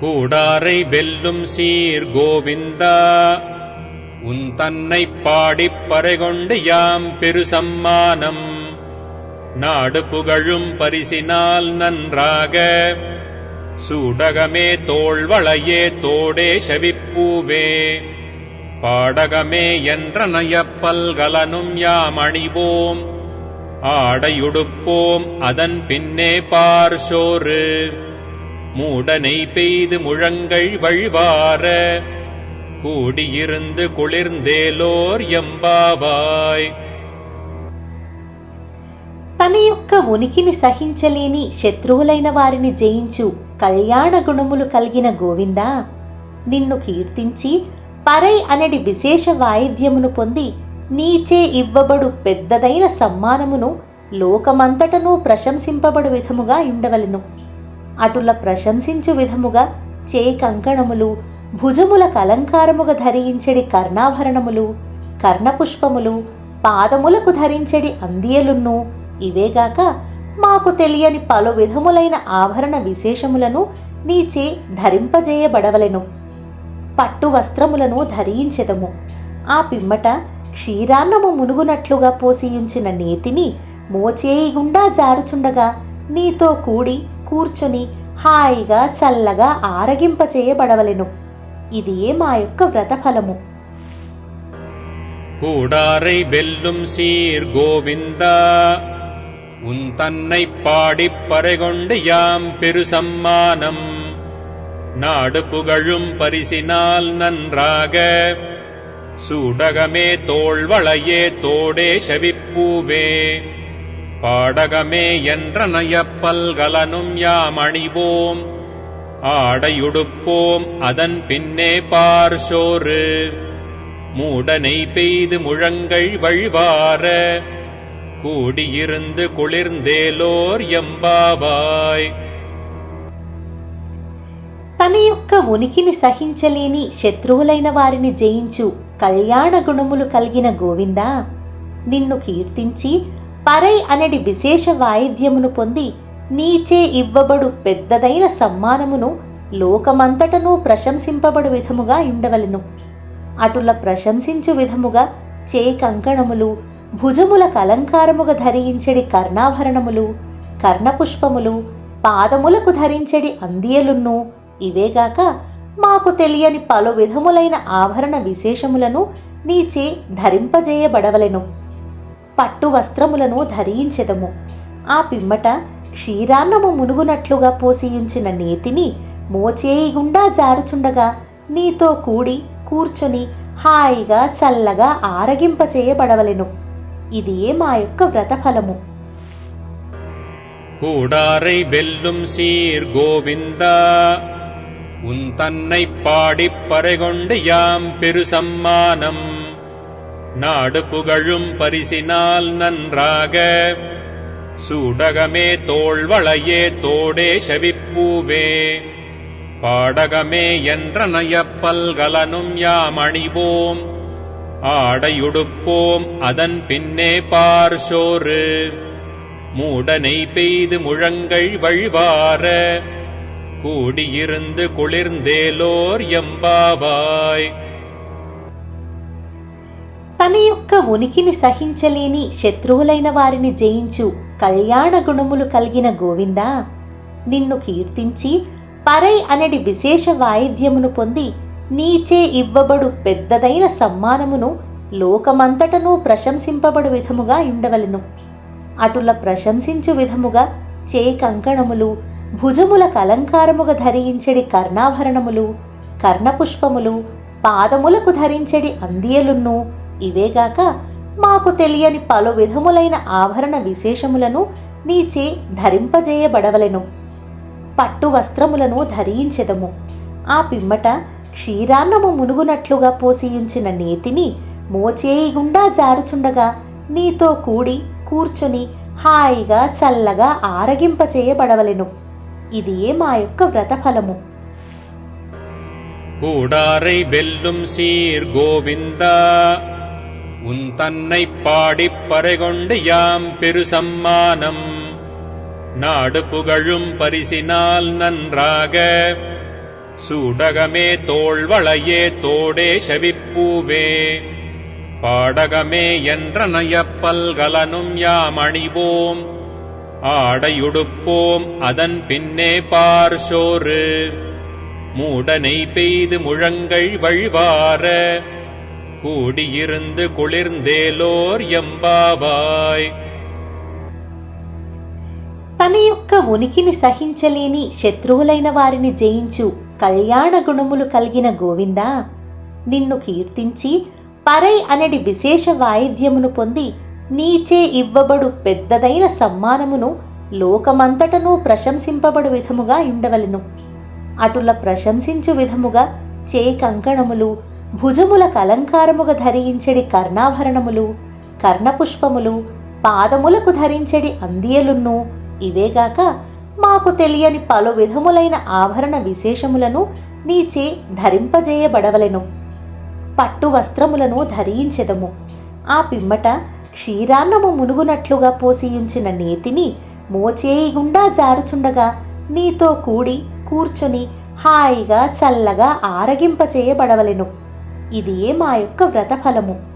கூடாரை வெல்லும் சீர் கோவிந்தா. உன் தன்னை பாடிப் பறைகொண்டு யாம் பெரு சம்மானம் நாடு புகழும் பரிசினால் நன்றாக. சூடகமே தோள்வளையே தோடே செவிப்பூவே. பாடகமே என்ற நயப்பல்கலனும் யாம் அணிவோம். ஆடையுடுப்போம் அதன் பின்னே பார் சோறு. மூடனை பெய்து முழங்கள் வழிவார கூடியிருந்து కుళిర్ందేలోర్ ఎంబావాయ్ తన యొక్క ఉనికిని సహించలేని శత్రువులైన వారిని జయించు కళ్యాణ గుణములు కలిగిన గోవిందా నిన్ను కీర్తించి పరై అనడి విశేష వాయిద్యమును పొంది నీచే ఇవ్వబడు పెద్దదైన సమ్మానమును లోకమంతటను ప్రశంసింపబడు విధముగా ఉండవలెను అటుల ప్రశంసించు విధముగా చే కంకణములు భుజములకు అలంకారముగా ధరించెడి కర్ణాభరణములు కర్ణపుష్పములు పాదములకు ధరించెడి అందియలున్ను. ఇవేగాక మాకు తెలియని పలు విధములైన ఆభరణ విశేషములను నీచే ధరింపజేయబడవలెను. పట్టు వస్త్రములను ధరించెదము. ఆ పిమ్మట క్షీరాన్నము మునుగునట్లుగా పోసియుంచిన నేతిని మోచేయిగుండా జారుచుండగా నీతో కూడి కూర్చొని హాయిగా చల్లగా ఆరగింపచేయబడవలెను ఇదియే మా యొక్క వ్రతఫలము கூடாரை வெல்லும் சீர் கோவிந்தா உன் தன்னைப் பாடிப் பறைகொண்டு யாம் பெரு சம்மானம் நாடு புகழும் பரிசினால் நன்றாக சூடகமே தோள்வளையே தோடே செவிப்பூவே பாடகமே என்ற நயப்பல்கலனும் யாம் அணிவோம் ஆடையுடுப்போம் அதன் பின்னே பார் சோறு மூடனை பெய்து முழங்கள் வழிவார கூடியிருந்து కుళిర్ందేలోర్ ఎంబావాయ్ తన యొక్క ఉనికిని సహించలేని శత్రువులైన వారిని జయించు కళ్యాణ గుణములు కలిగిన గోవిందా నిన్ను కీర్తించి పరై అనడి విశేష వాయిద్యమును పొంది నీచే ఇవ్వబడు పెద్దదైన సమ్మానమును లోకమంతటను ప్రశంసింపబడు విధముగా ఉండవలెను అటుల ప్రశంసించు విధముగా చే కంకణములు భుజములకు అలంకారముగా ధరించెడి కర్ణాభరణములు కర్ణపుష్పములు పాదములకు ధరించెడి అందియలున్ను. ఇవేగాక మాకు తెలియని పలు విధములైన ఆభరణ విశేషములను నీచే ధరింపజేయబడవలెను. పట్టు వస్త్రములను ధరించెదము ఆ పిమ్మట క్షీరాన్నము మునుగునట్లుగా పోసియుంచిన నేతిని మోచేయిగుండా జారుచుండగా నీతో కూడి కూర్చొని హాయిగా చల్లగా ఆరగింపచేయబడవలెను ఇదియే మా యొక్క వ్రతఫలము கூடாரை வெல்லும் சீர் கோவிந்தா உன் தன்னைப் பாடிப் பறைகொண்டு யாம் பெரு சம்மானம் நாடு புகழும் பரிசினால் நன்றாக. சூடகமே தோள்வளையே தோடே செவிப்பூவே. பாடகமே என்ற நயப்பல்கலனும் யாமணிவோம். ஆடையுடுப்போம் அதன் பின்னே பார்சோறு மூடனை பெய்து முழங்கள் வழிவார. கூடியிருந்து குளிர்ந்தேலோர் எம்பாவாய். తన యొక్క ఉనికిని సహించలేని శత్రువులైన వారిని జయించు కళ్యాణ గుణములు కలిగిన గోవిందా. నిన్ను కీర్తించి పరై అనడి విశేష వాయిద్యమును పొంది నీచే ఇవ్వబడు పెద్దదైన సమ్మానమును లోకమంతటను ప్రశంసింపబడు విధముగా ఉండవలెను అటుల ప్రశంసించు విధముగా చే కంకణములు భుజములకు అలంకారముగా ధరించడి కర్ణాభరణములు కర్ణపుష్పములు పాదములకు ధరించెడి అందియలున్ను. ఇవేగాక మాకు తెలియని పలు విధములైన ఆభరణ విశేషములను నీచే ధరింపజేయబడవలెను పట్టు వస్త్రములను ధరించెదము ఆ పిమ్మట క్షీరాన్నము మునుగునట్లుగా పోసియుంచిన నేతిని మోచేయిగుండా జారుచుండగా నీతో కూడి కూర్చొని హాయిగా చల్లగా ఆరగింపచేయబడవలెను ఇదియే మా యొక్క వ్రతఫలము கூடாரை வெல்லும் சீர் கோவிந்தா உன் தன்னை பாடிப் பறைகொண்டு யாம் பெரு சம்மானம் நாடு புகழும் பரிசினால் நன்றாக. சூடகமே தோள்வளையே தோடே செவிப்பூவே. பாடகமே என்ற நயப்பல்கலனும் யாம் அணிவோம். ஆடையுடுப்போம் அதன் பின்னே பார்சோறு மூடனை பெய்து முழங்கள் வழிவார. கூடியிருந்து குளிர்ந்தேலோர் எம்பாவாய் తన యొక్క ఉనికిని సహించలేని శత్రువులైన వారిని జయించు కళ్యాణ గుణములు కలిగిన గోవిందా నిన్ను కీర్తించి పరై అనడి విశేష వాయిద్యమును పొంది నీచే ఇవ్వబడు పెద్దదైన సమ్మానమును లోకమంతటను ప్రశంసింపబడు విధముగా ఉండవలెను అటుల ప్రశంసించు విధముగా చే కంకణములు భుజముల కలంకారముగా ధరించడి కర్ణాభరణములు కర్ణపుష్పములు పాదములకు ధరించడి అందియలున్ను. ఇవేగాక మాకు తెలియని పలు విధములైన ఆభరణ విశేషములను నీచే ధరింపజేయబడవలెను. పట్టు వస్త్రములను ధరించెదము. ఆ పిమ్మట క్షీరాన్నము మునుగునట్లుగా పోసియుంచిన నేతిని మోచేయి గుండా జారుచుండగా నీతో కూడి కూర్చొని హాయిగా చల్లగా ఆరగింపచేయబడవలెను ఇదియే మా యొక్క వ్రతఫలము.